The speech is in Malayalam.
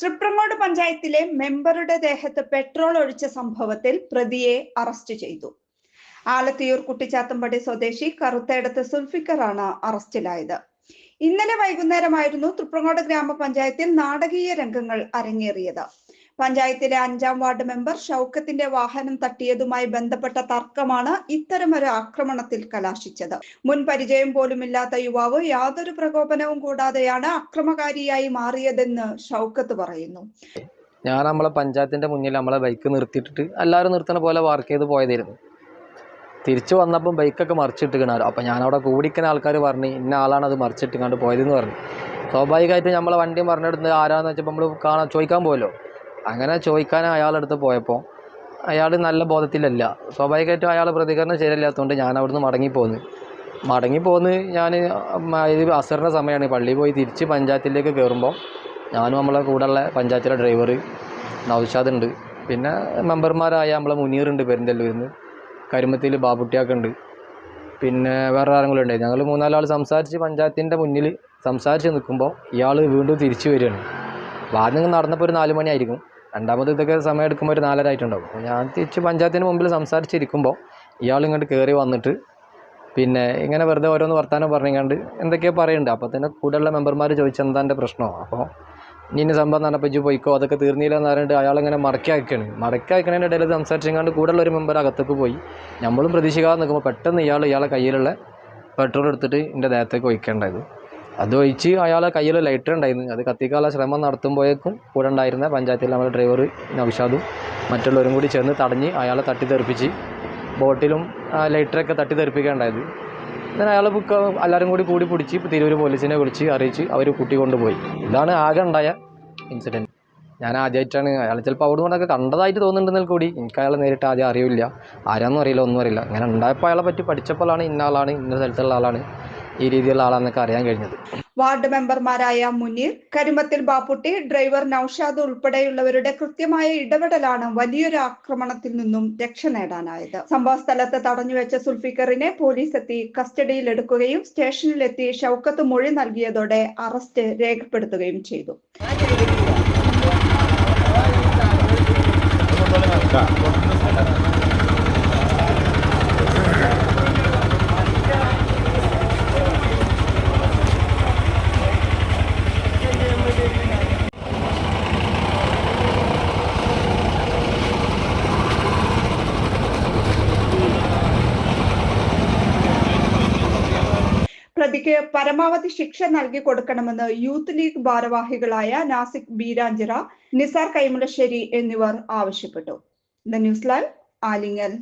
തൃപ്രങ്ങോട് പഞ്ചായത്തിലെ മെമ്പറുടെ ദേഹത്ത് പെട്രോൾ ഒഴിച്ച സംഭവത്തിൽ പ്രതിയെ അറസ്റ്റ് ചെയ്തു. ആലത്തിയൂർ കുട്ടിച്ചാത്തമ്പടി സ്വദേശി കറുത്തേടത്ത് സുൽഫിക്കറാണ് അറസ്റ്റിലായത്. ഇന്നലെ വൈകുന്നേരമായിരുന്നു തൃപ്രങ്ങോട് ഗ്രാമപഞ്ചായത്തിൽ നാടകീയ രംഗങ്ങൾ അരങ്ങേറിയത്. പഞ്ചായത്തിലെ അഞ്ചാം വാർഡ് മെമ്പർ ഷൗക്കത്തിന്റെ വാഹനം തട്ടിയതുമായി ബന്ധപ്പെട്ട തർക്കമാണ് ഇത്തരമൊരു ആക്രമണത്തിൽ കലാശിച്ചത്. മുൻ പരിചയം പോലുമില്ലാത്ത യുവാവ് യാതൊരു പ്രകോപനവും കൂടാതെയാണ് അക്രമകാരിയായി മാറിയതെന്ന് ഷൗക്കത്ത് പറയുന്നു. ഞാൻ നമ്മളെ പഞ്ചായത്തിന്റെ മുന്നിൽ നമ്മളെ ബൈക്ക് നിർത്തിയിട്ടിട്ട് എല്ലാവരും നിർത്തണ പോലെ വർക്ക് ചെയ്ത് പോയതായിരുന്നു. തിരിച്ചു വന്നപ്പം ബൈക്കൊക്കെ മറിച്ചിട്ടിക്കണാരോ അപ്പം ഞാനവിടെ കൂടിക്കുന്ന ആൾക്കാർ പറഞ്ഞു ഇന്ന ആളാണ് അത് മറിച്ചിട്ടിങ്ങാണ്ട് പോയതെന്ന് പറഞ്ഞു. സ്വാഭാവികമായിട്ട് നമ്മളെ വണ്ടിയും പറഞ്ഞെടുത്ത് ആരാന്ന് വെച്ചപ്പോൾ നമ്മൾ കാണാൻ ചോദിക്കാൻ പോയല്ലോ. അങ്ങനെ ചോദിക്കാൻ അയാളടുത്ത് പോയപ്പോൾ അയാൾ നല്ല ബോധത്തിലല്ല. സ്വാഭാവികമായിട്ടും അയാൾ പ്രതികരണം ശരിയല്ലാത്തതുകൊണ്ട് ഞാൻ അവിടുന്ന് മടങ്ങിപ്പോന്ന്. മടങ്ങിപ്പോന്ന് ഞാൻ ഇത് അസറിന്റെ സമയമാണ് പള്ളി പോയി തിരിച്ച് പഞ്ചായത്തിലേക്ക് കയറുമ്പോൾ ഞാനും നമ്മളെ കൂടെയുള്ള പഞ്ചായത്തിലെ ഡ്രൈവർ നൗഷാദ് ഉണ്ട് പിന്നെ മെമ്പർമാരായ നമ്മളെ മുനീറുണ്ട് പെരിന്തല്ലൂരിന്ന് കരുമത്തിൽ ബാബുട്ടിയാക്കുണ്ട്. പിന്നെ വേറെ ആരെങ്കിലും ഉണ്ടായി ഞങ്ങൾ മൂന്നാലാൾ സംസാരിച്ച് പഞ്ചായത്തിന്റെ മുന്നിൽ സംസാരിച്ച് നിൽക്കുമ്പോൾ ഇയാൾ വീണ്ടും തിരിച്ചു വരികയാണ്. ആദ്യം നടന്നപ്പോൾ ഒരു നാല് മണിയായിരിക്കും. രണ്ടാമത് ഇതൊക്കെ സമയം എടുക്കുമ്പോൾ ഒരു നാലര ആയിട്ടുണ്ടാവും. അപ്പോൾ ഞാൻ തിരിച്ച് പഞ്ചായത്തിന് മുമ്പിൽ സംസാരിച്ചിരിക്കുമ്പോൾ ഇയാൾ ഇങ്ങോട്ട് കയറി വന്നിട്ട് പിന്നെ ഇങ്ങനെ വെറുതെ ഓരോന്ന് വർത്താനം പറഞ്ഞുകൊണ്ട് എന്തൊക്കെയോ പറയുന്നുണ്ട്. അപ്പോൾ തന്നെ കൂടെയുള്ള മെമ്പർമാർ ചോദിച്ചെന്താ എന്റെ പ്രശ്നമോ അപ്പോൾ ഇനി ഇന്ന സംഭവം ഇജ്ജ് പോയിക്കോ അതൊക്കെ തീർന്നില്ല എന്ന് പറഞ്ഞിട്ട് അയാളിങ്ങനെ മടക്കി അയക്കുകയാണ് മടക്കി അയക്കണതിന്റെ ഇടയിൽ സംസാരിച്ചെങ്ങാണ്ട് കൂടെയുള്ള ഒരു മെമ്പർ അകത്തേക്ക് പോയി. നമ്മളും പ്രതീക്ഷിക്കാതെ നിൽക്കുമ്പോൾ പെട്ടെന്ന് ഇയാൾ ഇയാളെ കയ്യിലുള്ള പെട്രോൾ എടുത്തിട്ട് എന്റെ ദേഹത്തേക്ക് ഒഴിക്കേണ്ടത്. അത് ഒഴിച്ച് അയാളെ കയ്യിൽ ലൈറ്റർ ഉണ്ടായിരുന്നു. അത് കത്തിക്കാനുള്ള ശ്രമം നടത്തുമ്പോഴേക്കും കൂടെ ഉണ്ടായിരുന്ന പഞ്ചായത്തിൽ നമ്മുടെ ഡ്രൈവർ നൗഷാദും മറ്റുള്ളവരും കൂടി ചേർന്ന് തടഞ്ഞ് അയാളെ തട്ടിത്തെറിപ്പിച്ച് ബോട്ടിലും ലൈറ്ററൊക്കെ തട്ടിത്തെറിപ്പിക്കുകയുണ്ടായത്. അങ്ങനെ അയാൾ എല്ലാവരും കൂടി കൂടി പിടിച്ച് തിരൂർ പോലീസിനെ വിളിച്ച് അറിയിച്ച് അവർ കുട്ടി കൊണ്ടുപോയി ഇതാണ് ആകെ ഉണ്ടായ ഇൻസിഡന്റ് ഞാൻ ആദ്യമായിട്ടാണ് അയാൾ ചിലപ്പോൾ അവിടെ നിന്നൊക്കെ കണ്ടതായിട്ട് തോന്നുന്നുണ്ടെങ്കിൽ കൂടി എനിക്ക് അയാളെ നേരിട്ട് ആദ്യം അറിയില്ല. ആരാന്നും അറിയില്ല ഒന്നും അറിയില്ല. അങ്ങനെ ഉണ്ടായപ്പോൾ അയാളെ പറ്റി പഠിച്ചപ്പോഴാണ് ഇന്ന ആളാണ് ഇന്ന സ്ഥലത്തുള്ള ആളാണ്. ഈ രീതിയിലുള്ള ആളാണെന്നൊക്കെ അറിയാൻ കഴിഞ്ഞത്. വാർഡ് മെമ്പർമാരായ മുനീർ കരിമത്തിൽ ബാപ്പുട്ടി ഡ്രൈവർ നൌഷാദ് ഉൾപ്പെടെയുള്ളവരുടെ കൃത്യമായ ഇടപെടലാണ് വലിയൊരു ആക്രമണത്തിൽ നിന്നും രക്ഷ നേടാനായത്. സംഭവ സ്ഥലത്ത് തടഞ്ഞുവെച്ച സുൽഫിക്കറിനെ പോലീസ് എത്തി കസ്റ്റഡിയിൽ കസ്റ്റഡിയിലെടുക്കുകയും സ്റ്റേഷനിലെത്തി ഷൗക്കത്ത് മൊഴി നൽകിയതോടെ അറസ്റ്റ് രേഖപ്പെടുത്തുകയും ചെയ്തു. പ്രതിക്ക് പരമാവധി ശിക്ഷ നൽകി കൊടുക്കണമെന്ന് യൂത്ത് ലീഗ് ഭാരവാഹികളായ നാസിക് ബീരാഞ്ചിറ നിസാർ കൈമുളശ്ശേരി എന്നിവർ ആവശ്യപ്പെട്ടു. The news live Alingal